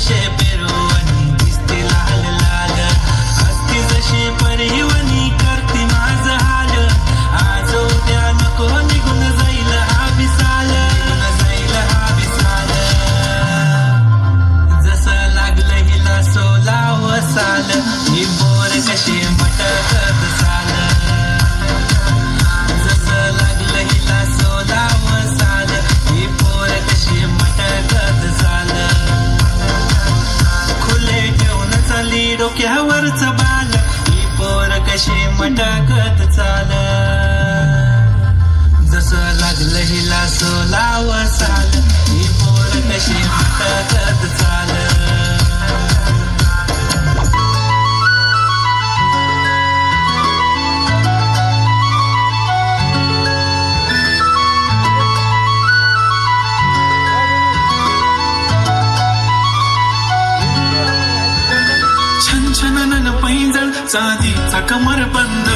আশেপাশে डोक्यावरच बाल ही पोर कशी मटाकत चाल? जसं लागलं हिला सोलाव साल ही पोर कशी मटाकत நன பைந்தல் சாதி சக்கமர பந்த